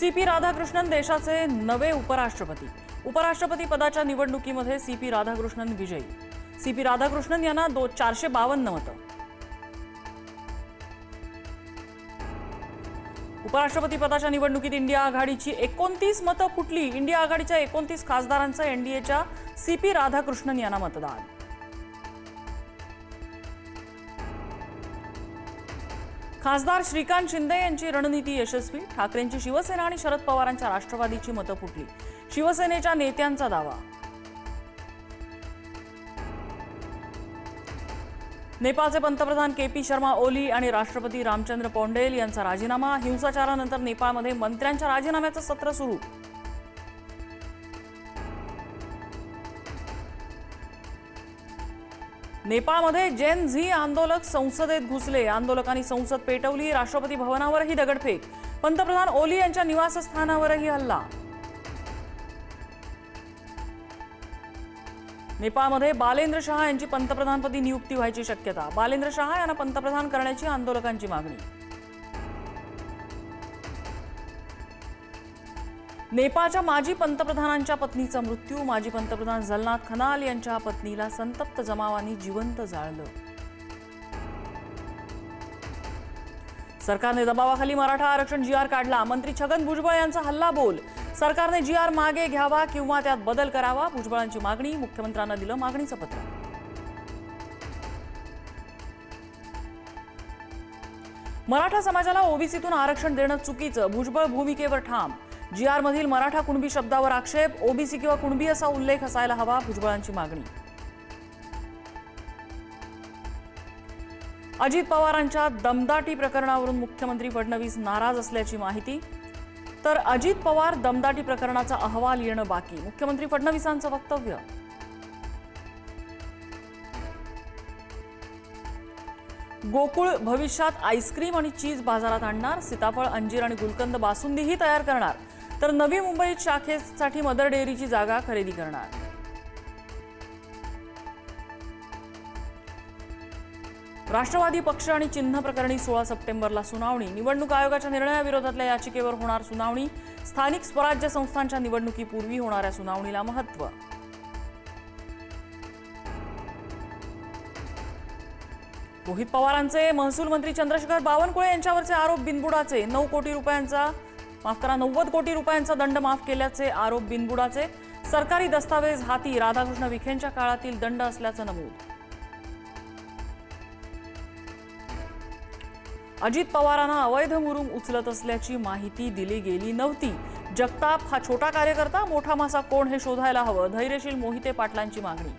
C P Radhakrishnan देशाचे नवे उपराष्ट्रपती. उपराष्ट्रपती पदाच्या निवडणुकीमध्ये सी पी राधाकृष्णन विजयी. सी पी राधाकृष्णन यांना दो चारशे बावन्न मतं. उपराष्ट्रपती पदाच्या निवडणुकीत इंडिया आघाडीची एकोणतीस मतं फुटली. इंडिया आघाडीच्या एकोणतीस खासदारांचं एनडीएच्या सी पी राधाकृष्णन यांना मतदान. खासदार श्रीकांत शिंदे यांची रणनीती यशस्वी. ठाकरेंची शिवसेना आणि शरद पवारांच्या राष्ट्रवादीची मतं फुटली. शिवसेनेच्या नेत्यांचा दावा. नेपाळचे पंतप्रधान के पी शर्मा ओली आणि राष्ट्रपती रामचंद्र पौंडेल यांचा राजीनामा. हिंसाचारानंतर नेपाळमध्ये मंत्र्यांच्या राजीनाम्याचं सत्र सुरू. नेपाळमध्ये जेन झी आंदोलक संसदेत घुसले. आंदोलकांनी संसद पेटवली राष्ट्रपती भवनावरही दगडफेक. पंतप्रधान ओली यांच्या निवासस्थानावरही हल्ला. नेपाळमध्ये बालेंद्र शहा यांची पंतप्रधानपदी नियुक्ती व्हायची शक्यता. बालेंद्र शहा यांना पंतप्रधान करण्याची आंदोलकांची मागणी. नेपाळच्या माजी पंतप्रधानांच्या पत्नीचा मृत्यू माजी पंतप्रधान झलनाथ खनाल यांच्या पत्नीला संतप्त जमावांनी जिवंत जाळलं. सरकारने दबावाखाली मराठा आरक्षण जी आर काढला. मंत्री छगन भुजबळ यांचा हल्ला बोल. सरकारने जी आर मागे घ्यावा किंवा त्यात बदल करावा भुजबळांची मागणी मुख्यमंत्र्यांना दिलं मागणीचं पत्र. मराठा समाजाला ओबीसीतून आरक्षण देणं चुकीचं. भुजबळ भूमिकेवर ठाम. जी आरमधील मराठा कुणबी शब्दावर आक्षेप ओबीसी किंवा कुणबी असा उल्लेख असायला हवा भुजबळांची मागणी. अजित पवारांच्या दमदाटी प्रकरणावरून मुख्यमंत्री फडणवीस नाराज असल्याची माहिती. तर अजित पवार दमदाटी प्रकरणाचा अहवाल येणं बाकी मुख्यमंत्री फडणवीसांचं वक्तव्य. गोकुळ भविष्यात आईस्क्रीम आणि चीज बाजारात आणणार सीताफळ अंजीर आणि गुलकंद बासुंदीही तयार करणार. तर नवी मुंबईत शाखेसाठी मदर डेअरीची जागा खरेदी करणार. राष्ट्रवादी पक्ष आणि चिन्ह प्रकरणी सोळा सप्टेंबरला सुनावणी. निवडणूक आयोगाच्या निर्णयाविरोधातल्या याचिकेवर होणार सुनावणी. स्थानिक स्वराज्य संस्थांच्या निवडणुकीपूर्वी होणाऱ्या सुनावणीला महत्त्व रोहित पवारांचे महसूल मंत्री चंद्रशेखर बावनकुळे यांच्यावरचे आरोप बिनबुडाचे. नऊ कोटी रुपयांचा माफ करा नव्वद कोटी रुपयांचा दंड माफ केल्याचे आरोप बिनबुडाचे. सरकारी दस्तावेज हाती राधाकृष्ण विखेंच्या काळातील दंड असल्याचं नमूद. अजित पवारांना अवैध मुरुम उचलत असल्याची माहिती दिली गेली नव्हती. जगताप हा छोटा कार्यकर्ता मोठा मासा कोण हे शोधायला हवं? धैर्यशील मोहिते पाटलांची मागणी.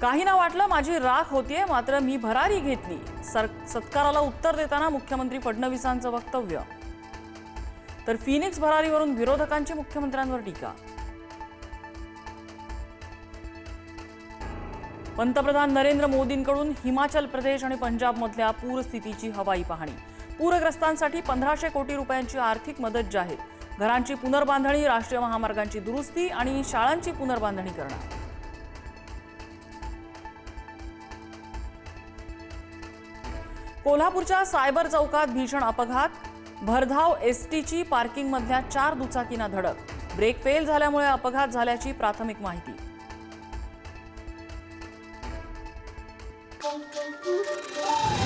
काही ना वाटलं माझी राख होतीये मात्र मी भरारी घेतली. सर सत्काराला उत्तर देताना मुख्यमंत्री फडणवीसांचं वक्तव्य. तर फिनिक्स भरारीवरून विरोधकांची मुख्यमंत्र्यांवर टीका. पंतप्रधान नरेंद्र मोदींकडून हिमाचल प्रदेश आणि पंजाबमधल्या पूरस्थितीची हवाई पाहणी. पूरग्रस्तांसाठी पंधराशे कोटी रुपयांची आर्थिक मदत जाहीर. घरांची पुनर्बांधणी राष्ट्रीय महामार्गांची दुरुस्ती आणि शाळांची पुनर्बांधणी करणार. कोल्हापूरच्या सायबर चौकात भीषण अपघात भरधाव एस टीची पार्किंगमधल्या चार दुचाकींना धडक ब्रेक फेल झाल्यामुळे अपघात झाल्याची प्राथमिक माहिती Thank you.